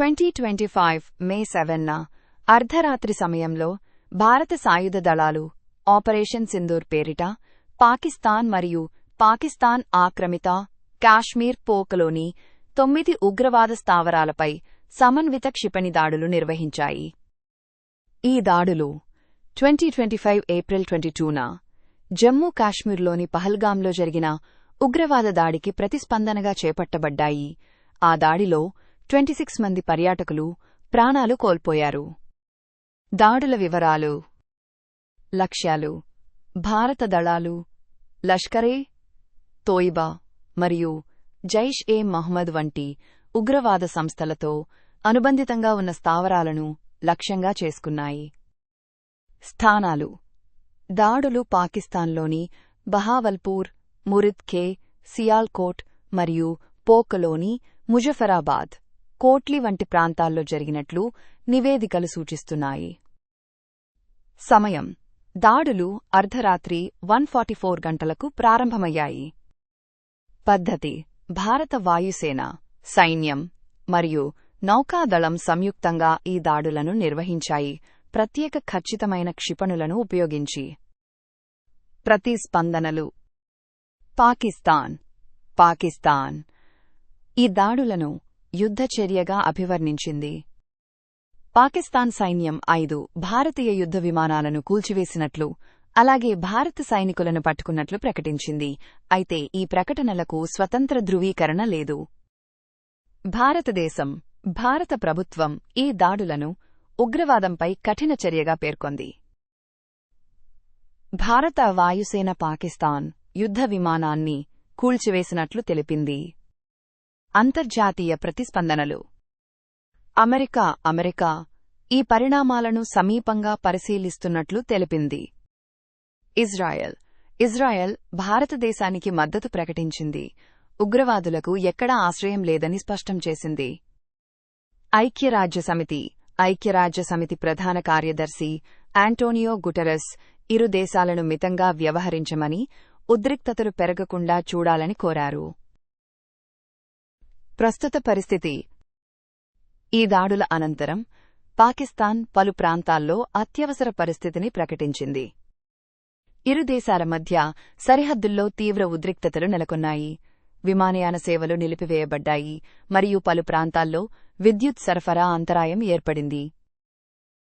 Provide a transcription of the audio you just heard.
Twenty twenty five May సెవెన్న అర్ధరాత్రి సమయంలో భారత సాయుధ దళాలు ఆపరేషన్ సింధూర్ పేరిట పాకిస్తాన్ మరియు పాకిస్తాన్ ఆక్రమిత కాశ్మీర్ పోకలోని తొమ్మిది ఉగ్రవాద స్థావరాలపై సమన్విత క్షిపణి దాడులు నిర్వహించాయి. ఈ దాడులు twenty twenty five April twenty టూన Jammu కాశ్మీర్లోని పహల్గాంలో జరిగిన ఉగ్రవాద దాడికి ప్రతిస్పందనగా చేపట్టబడ్డాయి. ఆ దాడిలో ట్వంటీ సిక్స్ మంది పర్యాటకులు ప్రాణాలు కోల్పోయారు. దాడుల వివరాలు లక్ష్యాలు భారత దళాలు లష్కరే తోయిబా మరియు జైష్ ఏ మహ్మద్ వంటి ఉగ్రవాద సంస్థలతో అనుబంధితంగా ఉన్న స్థావరాలను లక్ష్యంగా చేసుకున్నాయి. స్థానాలు దాడులు పాకిస్తాన్లోని బహావల్పూర్ మురిద్ఖే సియాల్కోట్ మరియు పోకలోని ముజఫరాబాద్. కోట్లి వంటి ప్రాంతాల్లో జరిగినట్లు నివేదికలు సూచిస్తున్నాయి. సమయం. దాడులు అర్ధరాత్రి వన్ ఫార్టీ ఫోర్ గంటలకు ప్రారంభమయ్యాయి. పద్ధతి. భారత వాయుసేన సైన్యం మరియు నౌకాదళం సంయుక్తంగా ఈ దాడులను నిర్వహించాయి. ప్రత్యేక ఖచ్చితమైన క్షిపణులను ఉపయోగించి. ప్రతిస్పందనలు. పాకిస్తాన్. పాకిస్తాన్. ఈ దాడులను యుద్ధచర్యగా అభివర్ణించింది. పాకిస్తాన్ సైన్యం ఐదు భారతీయ యుద్ధ విమానాలను కూల్చివేసినట్లు అలాగే భారత సైనికులను పట్టుకున్నట్లు ప్రకటించింది. అయితే ఈ ప్రకటనలకు స్వతంత్ర ధృవీకరణ లేదు. భారతదేశం భారత ప్రభుత్వం ఈ దాడులను ఉగ్రవాదంపై కఠిన చర్యగా పేర్కొంది. భారత వాయుసేన పాకిస్తాన్ యుద్ధ విమానాన్ని కూల్చివేసినట్లు తెలిపింది. అంతర్జాతీయ ప్రతిస్పందనలు. అమెరికా అమెరికా ఈ పరిణామాలను సమీపంగా పరిశీలిస్తున్నట్లు తెలిపింది. ఇజ్రాయెల్. ఇజ్రాయెల్ భారతదేశానికి మద్దతు ప్రకటించింది. ఉగ్రవాదులకు ఎక్కడా ఆశ్రయం లేదని స్పష్టం చేసింది. ఐక్యరాజ్యసమితి. ఐక్యరాజ్యసమితి ప్రధాన కార్యదర్శి ఆంటోనియో గుటరస్ ఇరు దేశాలను మితంగా వ్యవహరించమని ఉద్రిక్తతలు పెరగకుండా చూడాలని కోరారు. ప్రస్తుత పరిస్థితి. ఈ దాడుల అనంతరం పాకిస్తాన్ పలు ప్రాంతాల్లో అత్యవసర పరిస్థితిని ప్రకటించింది. ఇరు దేశాల మధ్య సరిహద్దుల్లో తీవ్ర ఉద్రిక్తతలు నెలకొన్నాయి. విమానయాన సేవలు నిలిపివేయబడ్డాయి. మరియు పలు ప్రాంతాల్లో విద్యుత్ సరఫరా అంతరాయం ఏర్పడింది.